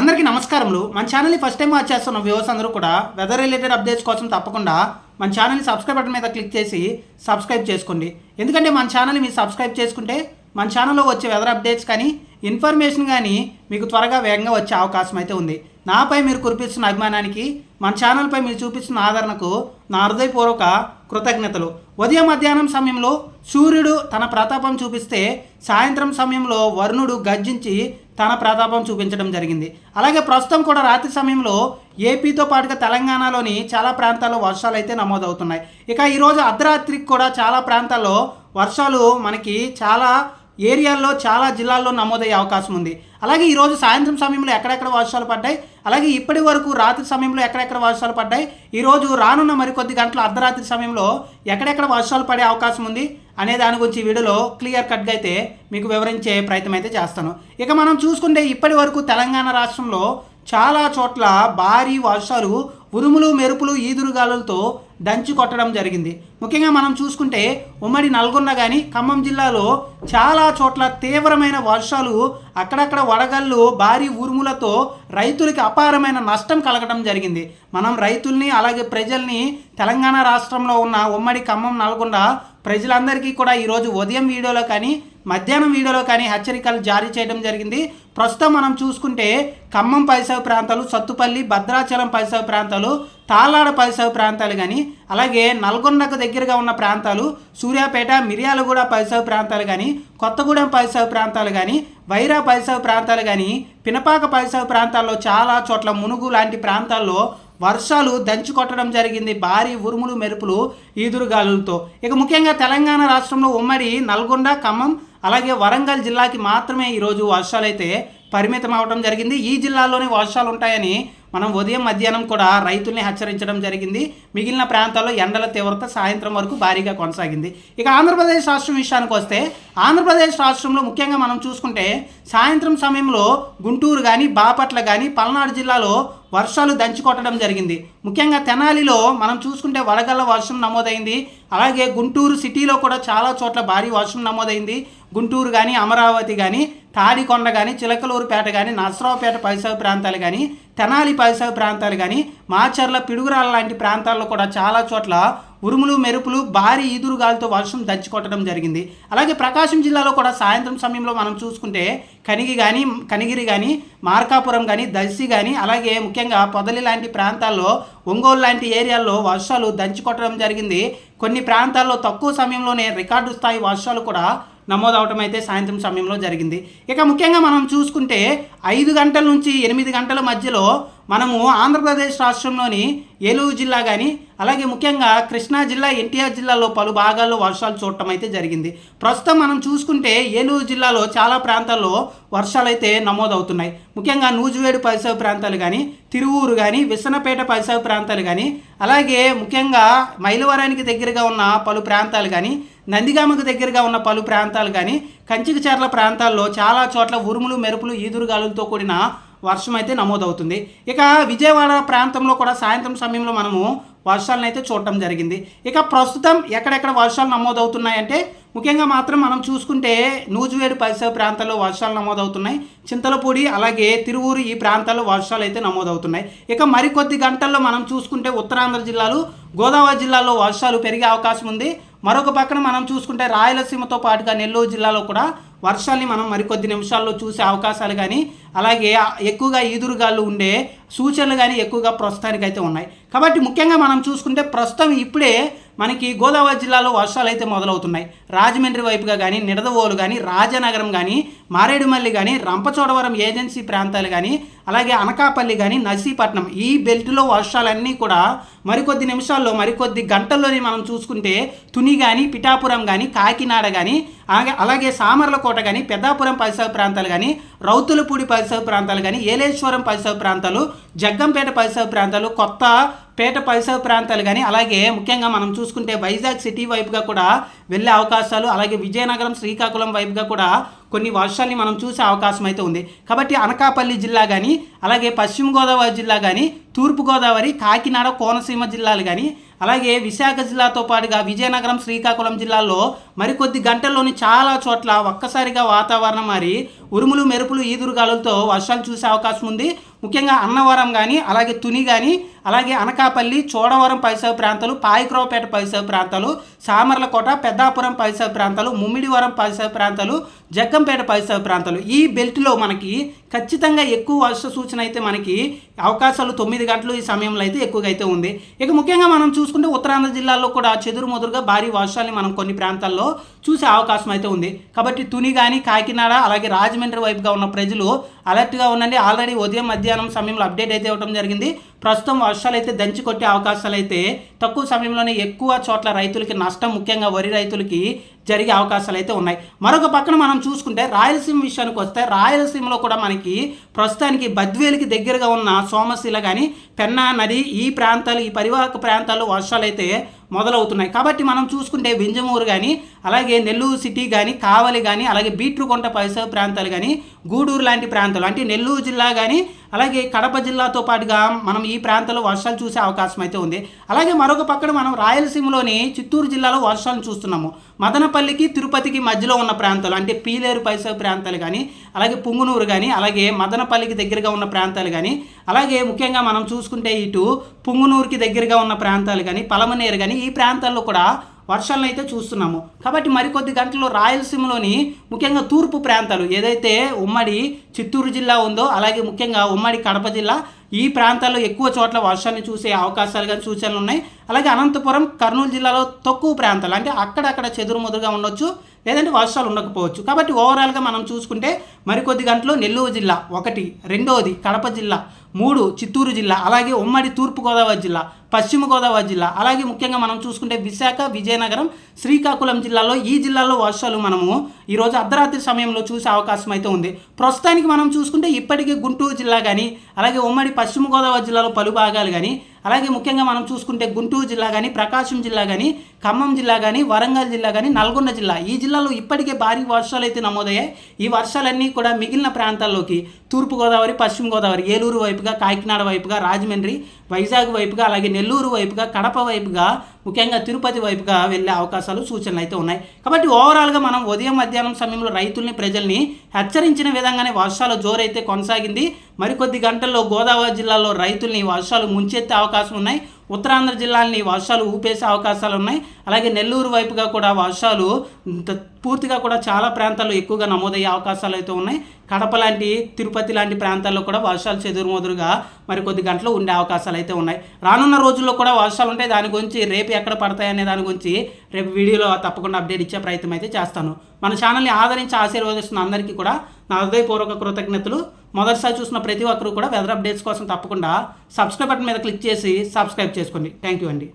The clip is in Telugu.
అందరికీ నమస్కారములు. మన ఛానల్ని ఫస్ట్ టైం వాచ్ చేస్తున్న వ్యూవర్స్ అందరూ కూడా వెదర్ రిలేటెడ్ అప్డేట్స్ కోసం తప్పకుండా మన ఛానల్ని సబ్స్క్రైబ్ బటన్ మీద క్లిక్ చేసి సబ్స్క్రైబ్ చేసుకోండి. ఎందుకంటే మన ఛానల్ని మీరు సబ్స్క్రైబ్ చేసుకుంటే మన ఛానల్లో వచ్చే వెదర్ అప్డేట్స్ కానీ ఇన్ఫర్మేషన్ కానీ మీకు త్వరగా వేగంగా వచ్చే అవకాశం అయితే ఉంది. నాపై మీరు కురిపిస్తున్న అభిమానానికి మన ఛానల్పై మీరు చూపిస్తున్న ఆదరణకు నా హృదయపూర్వక కృతజ్ఞతలు. ఉదయం మధ్యాహ్నం సమయంలో సూర్యుడు తన ప్రతాపం చూపిస్తే సాయంత్రం సమయంలో వరుణుడు గర్జించి తన ప్రతాపం చూపించడం జరిగింది. అలాగే ప్రస్తుతం కూడా రాత్రి సమయంలో ఏపీతో పాటుగా తెలంగాణలోని చాలా ప్రాంతాల్లో వర్షాలు అయితే నమోదవుతున్నాయి. ఇక ఈరోజు అర్ధరాత్రికి కూడా చాలా ప్రాంతాల్లో వర్షాలు మనకి చాలా ఏరియాల్లో చాలా జిల్లాల్లో నమోదయ్యే అవకాశం ఉంది. అలాగే ఈరోజు సాయంత్రం సమయంలో ఎక్కడెక్కడ వర్షాలు పడ్డాయి? అలాగే ఇప్పటి వరకు రాత్రి సమయంలో ఎక్కడెక్కడ వర్షాలు పడ్డాయి? ఈరోజు రానున్న మరికొద్ది గంటల అర్ధరాత్రి సమయంలో ఎక్కడెక్కడ వర్షాలు పడే అవకాశం ఉంది అనే దాని గురించి వీడియోలో క్లియర్ కట్గా అయితే మీకు వివరించే ప్రయత్నం అయితే చేస్తాను. ఇక మనం చూసుకుంటే ఇప్పటి వరకు తెలంగాణ రాష్ట్రంలో చాలా చోట్ల భారీ వర్షాలు ఉరుములు మెరుపులు ఈదురుగాలులతో దంచి కొట్టడం జరిగింది. ముఖ్యంగా మనం చూసుకుంటే ఉమ్మడి నల్గొండ కానీ ఖమ్మం జిల్లాలో చాలా చోట్ల తీవ్రమైన వర్షాలు అక్కడక్కడ వడగళ్ళు భారీ ఉరుములతో రైతులకి అపారమైన నష్టం కలగడం జరిగింది. మనం రైతుల్ని అలాగే ప్రజల్ని తెలంగాణ రాష్ట్రంలో ఉన్న ఉమ్మడి ఖమ్మం నల్గొండ ప్రజలందరికీ కూడా ఈరోజు ఉదయం వీడియోలో కానీ మధ్యాహ్నం వీడియోలో కానీ హెచ్చరికలు జారీ చేయడం జరిగింది. ప్రస్తుతం మనం చూసుకుంటే ఖమ్మం పరిసర ప్రాంతాలు సత్తుపల్లి భద్రాచలం పరిసర ప్రాంతాలు తాళ్ళాడ పరిసర ప్రాంతాలు కానీ అలాగే నల్గొండకు దగ్గరగా ఉన్న ప్రాంతాలు సూర్యాపేట మిర్యాలగూడ పరిసర ప్రాంతాలు కానీ కొత్తగూడెం పరిసర ప్రాంతాలు కానీ వైరా పరిసర ప్రాంతాలు కానీ పినపాక పరిసర ప్రాంతాల్లో చాలా చోట్ల మునుగు లాంటి ప్రాంతాల్లో వర్షాలు దంచి కొట్టడం జరిగింది. భారీ ఉరుములు మెరుపులు ఈదురుగాలులతో ఇక ముఖ్యంగా తెలంగాణ రాష్ట్రంలో ఉమ్మడి నల్గొండ ఖమ్మం అలాగే వరంగల్ జిల్లాకి మాత్రమే ఈరోజు వర్షాలైతే పరిమితం అవడం జరిగింది. ఈ జిల్లాలోనే వర్షాలు ఉంటాయని మనం ఉదయం మధ్యాహ్నం కూడా రైతుల్ని హెచ్చరించడం జరిగింది. మిగిలిన ప్రాంతాల్లో ఎండల తీవ్రత సాయంత్రం వరకు భారీగా కొనసాగింది. ఇక ఆంధ్రప్రదేశ్ రాష్ట్రం విషయానికి వస్తే ఆంధ్రప్రదేశ్ రాష్ట్రంలో ముఖ్యంగా మనం చూసుకుంటే సాయంత్రం సమయంలో గుంటూరు కానీ బాపట్ల కానీ పల్నాడు జిల్లాలో వర్షాలు దంచుకొట్టడం జరిగింది. ముఖ్యంగా తెనాలిలో మనం చూసుకుంటే వడగళ్ళ వర్షం నమోదైంది. అలాగే గుంటూరు సిటీలో కూడా చాలా చోట్ల భారీ వర్షం నమోదైంది. గుంటూరు కానీ అమరావతి కానీ తాడికొండ కానీ చిలకలూరుపేట కానీ నర్సరావుపేట పరిసర ప్రాంతాలు కానీ తెనాలి పరిసర ప్రాంతాలు కానీ మాచర్ల పిడుగురాల లాంటి ప్రాంతాల్లో కూడా చాలా చోట్ల ఉరుములు మెరుపులు భారీ ఈదురుగాలతో వర్షం దంచుకొట్టడం జరిగింది. అలాగే ప్రకాశం జిల్లాలో కూడా సాయంత్రం సమయంలో మనం చూసుకుంటే కనిగి కానీ కనిగిరి కానీ మార్కాపురం కానీ దర్శి కానీ అలాగే ముఖ్యంగా పొదలి లాంటి ప్రాంతాల్లో ఒంగోలు లాంటి ఏరియాల్లో వర్షాలు దంచుకొట్టడం జరిగింది. కొన్ని ప్రాంతాల్లో తక్కువ సమయంలోనే రికార్డు స్థాయి వర్షాలు కూడా నమోదవటం అయితే సాయంత్రం సమయంలో జరిగింది. ఇక ముఖ్యంగా మనం చూసుకుంటే ఐదు గంటల నుంచి ఎనిమిది గంటల మధ్యలో మనము ఆంధ్రప్రదేశ్ రాష్ట్రంలోని ఏలూరు జిల్లా కానీ అలాగే ముఖ్యంగా కృష్ణా జిల్లా ఎన్టీఆర్ జిల్లాలో పలు భాగాల్లో వర్షాలు చూడటం అయితే జరిగింది. ప్రస్తుతం మనం చూసుకుంటే ఏలూరు జిల్లాలో చాలా ప్రాంతాల్లో వర్షాలు అయితే నమోదవుతున్నాయి. ముఖ్యంగా నూజివేడు పరిసర ప్రాంతాలు కానీ తిరువూరు కానీ విసనపేట పరిసర ప్రాంతాలు కానీ అలాగే ముఖ్యంగా మైలవరానికి దగ్గరగా ఉన్న పలు ప్రాంతాలు కానీ నందిగామకు దగ్గరగా ఉన్న పలు ప్రాంతాలు కానీ కంచికచర్ల ప్రాంతాల్లో చాలా చోట్ల ఉరుములు మెరుపులు ఈదురుగాలులతో కూడిన వర్షం అయితే నమోదవుతుంది. ఇక విజయవాడ ప్రాంతంలో కూడా సాయంత్రం సమయంలో మనము వర్షాలను అయితే చూడటం జరిగింది. ఇక ప్రస్తుతం ఎక్కడెక్కడ వర్షాలు నమోదవుతున్నాయంటే ముఖ్యంగా మాత్రం మనం చూసుకుంటే నూజివేడు పరిసర ప్రాంతాల్లో వర్షాలు నమోదవుతున్నాయి. చింతలపూడి అలాగే తిరువూరు ఈ ప్రాంతాల్లో వర్షాలు అయితే నమోదవుతున్నాయి. ఇక మరికొద్ది గంటల్లో మనం చూసుకుంటే ఉత్తరాంధ్ర జిల్లాలు గోదావరి జిల్లాలో వర్షాలు పెరిగే అవకాశం ఉంది. మరొక పక్కన మనం చూసుకుంటే రాయలసీమతో పాటుగా నెల్లూరు జిల్లాలో కూడా వర్షాల్ని మనం మరికొద్ది నిమిషాల్లో చూసే అవకాశాలు కానీ అలాగే ఎక్కువగా ఈదురుగాళ్ళు ఉండే సూచనలు కానీ ఎక్కువగా ప్రస్తుతానికి అయితే ఉన్నాయి. కాబట్టి ముఖ్యంగా మనం చూసుకుంటే ప్రస్తుతం ఇప్పుడే మనకి గోదావరి జిల్లాలో వర్షాలు అయితే మొదలవుతున్నాయి. రాజమండ్రి వైపుగా కానీ నిడదవోలు కానీ రాజనగరం కానీ మారేడుమల్లి కానీ రంపచోడవరం ఏజెన్సీ ప్రాంతాలు కానీ అలాగే అనకాపల్లి కానీ నర్సీపట్నం ఈ బెల్ట్లో వర్షాలన్నీ కూడా మరికొద్ది నిమిషాల్లో మరికొద్ది గంటల్లోనే మనం చూసుకుంటే తుని కానీ పిఠాపురం కానీ కాకినాడ కానీ అలాగే అలాగే సామర్లకోట కానీ పెద్దాపురం పరిసర ప్రాంతాలు కానీ రౌతులపూడి పరిసర ప్రాంతాలు కానీ ఏలేశ్వరం పరిసర ప్రాంతాలు జగ్గంపేట పరిసర ప్రాంతాలు కొత్త పేట పరిసర ప్రాంతాలు కానీ అలాగే ముఖ్యంగా మనం చూసుకుంటే వైజాగ్ సిటీ వైపుగా కూడా వెళ్ళే అవకాశాలు అలాగే విజయనగరం శ్రీకాకుళం వైపుగా కూడా కొన్ని వర్షాల్ని మనం చూసే అవకాశం అయితే ఉంది. కాబట్టి అనకాపల్లి జిల్లా కానీ అలాగే పశ్చిమ గోదావరి జిల్లా కానీ తూర్పుగోదావరి కాకినాడ కోనసీమ జిల్లాలు కానీ అలాగే విశాఖ జిల్లాతో పాటుగా విజయనగరం శ్రీకాకుళం జిల్లాల్లో మరికొద్ది గంటల్లోని చాలా చోట్ల ఒక్కసారిగా వాతావరణం మారి ఉరుములు మెరుపులు ఈదురుగాలులతో వర్షాలు చూసే అవకాశం ఉంది. ముఖ్యంగా అన్నవరం కానీ అలాగే తుని కానీ అలాగే అనకాపల్లి చోడవరం పరిసర ప్రాంతాలు పాయిక్రావుపేట పరిసర ప్రాంతాలు సామర్లకోట పెద్దాపురం పరిసర ప్రాంతాలు ముమ్మిడివరం పరిసర ప్రాంతాలు జగ్గంపేట పరిసర ప్రాంతాలు. ఈ బెల్ట్లో మనకి ఖచ్చితంగా ఎక్కువ వర్ష సూచన అయితే మనకి అవకాశాలు తొమ్మిది గంటలు ఈ సమయంలో అయితే ఎక్కువగా అయితే ఉంది. ఇక ముఖ్యంగా మనం చూసుకుంటే ఉత్తరాంధ్ర జిల్లాల్లో కూడా చెదురుమొదురుగా భారీ వర్షాన్ని మనం కొన్ని ప్రాంతాల్లో చూసే అవకాశం అయితే ఉంది. కాబట్టి తుని కానీ కాకినాడ అలాగే రాజమండ్రి వైపుగా ఉన్న ప్రజలు అలర్ట్గా ఉండండి. ఆల్రెడీ ఉదయం మధ్యాహ్నం సమయంలో అప్డేట్ అయితే ఇవ్వడం జరిగింది. ప్రస్తుతం వర్షాలు అయితే దంచి కొట్టే అవకాశాలు అయితే తక్కువ సమయంలోనే ఎక్కువ చోట్ల రైతులకి నష్టం ముఖ్యంగా వరి రైతులకి జరిగే అవకాశాలు అయితే ఉన్నాయి. మరొక పక్కన మనం చూసుకుంటే రాయలసీమ విషయానికి వస్తే రాయలసీమలో కూడా మనకి ప్రస్తుతానికి బద్వేలికి దగ్గరగా ఉన్న సోమశిల కానీ పెన్నా నది ఈ ప్రాంతాలు ఈ పరివాహక ప్రాంతాల్లో వర్షాలు అయితే మొదలవుతున్నాయి. కాబట్టి మనం చూసుకుంటే వింజమూరు కానీ అలాగే నెల్లూరు సిటీ కానీ కావలి కానీ అలాగే బీట్రుకొంట పరిసర ప్రాంతాలు కానీ గూడూరు లాంటి ప్రాంతాలు అంటే నెల్లూరు జిల్లా కానీ అలాగే కడప జిల్లాతో పాటుగా మనం ఈ ప్రాంతాల్లో వర్షాలు చూసే అవకాశం అయితే ఉంది. అలాగే మరొక పక్కన మనం రాయలసీమలోని చిత్తూరు జిల్లాలో వర్షాలను చూస్తున్నాము. మదన మదనపల్లికి తిరుపతికి మధ్యలో ఉన్న ప్రాంతాలు అంటే పీలేరు పరిసర ప్రాంతాలు కానీ అలాగే పుంగునూరు కానీ అలాగే మదనపల్లికి దగ్గరగా ఉన్న ప్రాంతాలు కానీ అలాగే ముఖ్యంగా మనం చూసుకుంటే ఇటు పుంగునూరుకి దగ్గరగా ఉన్న ప్రాంతాలు కానీ పలమనేరు కానీ ఈ ప్రాంతాల్లో కూడా వర్షాలను అయితే చూస్తున్నాము. కాబట్టి మరికొద్ది గంటల్లో రాయలసీమలోని ముఖ్యంగా తూర్పు ప్రాంతాలు ఏదైతే ఉమ్మడి చిత్తూరు జిల్లా ఉందో అలాగే ముఖ్యంగా ఉమ్మడి కడప జిల్లా ఈ ప్రాంతాల్లో ఎక్కువ చోట్ల వర్షాన్ని చూసే అవకాశాలు కానీ సూచనలు ఉన్నాయి. అలాగే అనంతపురం కర్నూలు జిల్లాలో తక్కువ ప్రాంతాలు అంటే అక్కడక్కడ చెదురుమదురుగా ఉండొచ్చు. లేదంటే వర్షాలు ఉండకపోవచ్చు. కాబట్టి ఓవరాల్గా మనం చూసుకుంటే మరికొద్ది గంటలు నెల్లూరు జిల్లా ఒకటి రెండవది కడప జిల్లా మూడు చిత్తూరు జిల్లా అలాగే ఉమ్మడి తూర్పుగోదావరి జిల్లా పశ్చిమ గోదావరి జిల్లా అలాగే ముఖ్యంగా మనం చూసుకుంటే విశాఖ విజయనగరం శ్రీకాకుళం జిల్లాలో ఈ జిల్లాలో వర్షాలు మనము ఈరోజు అర్ధరాత్రి సమయంలో చూసే అవకాశం అయితే ఉంది. ప్రస్తుతానికి మనం చూసుకుంటే ఇప్పటికే గుంటూరు జిల్లా కానీ అలాగే ఉమ్మడి పశ్చిమ గోదావరి జిల్లాలో పలు భాగాలు కానీ అలాగే ముఖ్యంగా మనం చూసుకుంటే గుంటూరు జిల్లా కానీ ప్రకాశం జిల్లా కానీ ఖమ్మం జిల్లా కానీ వరంగల్ జిల్లా కానీ నల్గొండ జిల్లా ఈ జిల్లాలో ఇప్పటికే భారీ వర్షాలు అయితే నమోదయ్యాయి. ఈ వర్షాలన్నీ కూడా మిగిలిన ప్రాంతాల్లోకి తూర్పుగోదావరి పశ్చిమ గోదావరి ఏలూరు వైపుగా కాకినాడ వైపుగా రాజమండ్రి వైజాగ్ వైపుగా అలాగే నెల్లూరు వైపుగా కడప వైపుగా ముఖ్యంగా తిరుపతి వైపుగా వెళ్ళే అవకాశాలు సూచనలు అయితే ఉన్నాయి. కాబట్టి ఓవరాల్గా మనం ఉదయం మధ్యాహ్నం సమయంలో రైతుల్ని ప్రజల్ని హెచ్చరించిన విధంగానే వర్షాల జోరైతే కొనసాగింది. మరికొద్ది గంటల్లో గోదావరి జిల్లాలో రైతుల్ని వర్షాలు ముంచెత్తే అవకాశం ఉన్నాయి. ఉత్తరాంధ్ర జిల్లాలని వర్షాలు ఊపేసే అవకాశాలు ఉన్నాయి అలాగే నెల్లూరు వైపుగా కూడా వర్షాలు పూర్తిగా కూడా చాలా ప్రాంతాల్లో ఎక్కువగా నమోదయ్యే అవకాశాలు అయితే ఉన్నాయి. కడప లాంటి తిరుపతి లాంటి ప్రాంతాల్లో కూడా వర్షాలు చెదురుమదురుగా మరి కొద్ది గంటలు ఉండే అవకాశాలు అయితే ఉన్నాయి. రానున్న రోజుల్లో కూడా వర్షాలు ఉంటాయి దాని గురించి రేపు ఎక్కడ పడతాయనే దాని గురించి రేపు వీడియోలో తప్పకుండా అప్డేట్ ఇచ్చే ప్రయత్నం అయితే చేస్తాను. మన ఛానల్ని ఆదరించి ఆశీర్వదిస్తున్న అందరికీ కూడా నా హృదయపూర్వక కృతజ్ఞతలు. మొదటిసారి చూసిన ప్రతి ఒక్కరు కూడా వెదర్ అప్డేట్స్ కోసం తప్పకుండా సబ్స్క్రైబ్ బటన్ మీద క్లిక్ చేసి సబ్స్క్రైబ్ చేసుకోండి. థ్యాంక్ యూ అండి.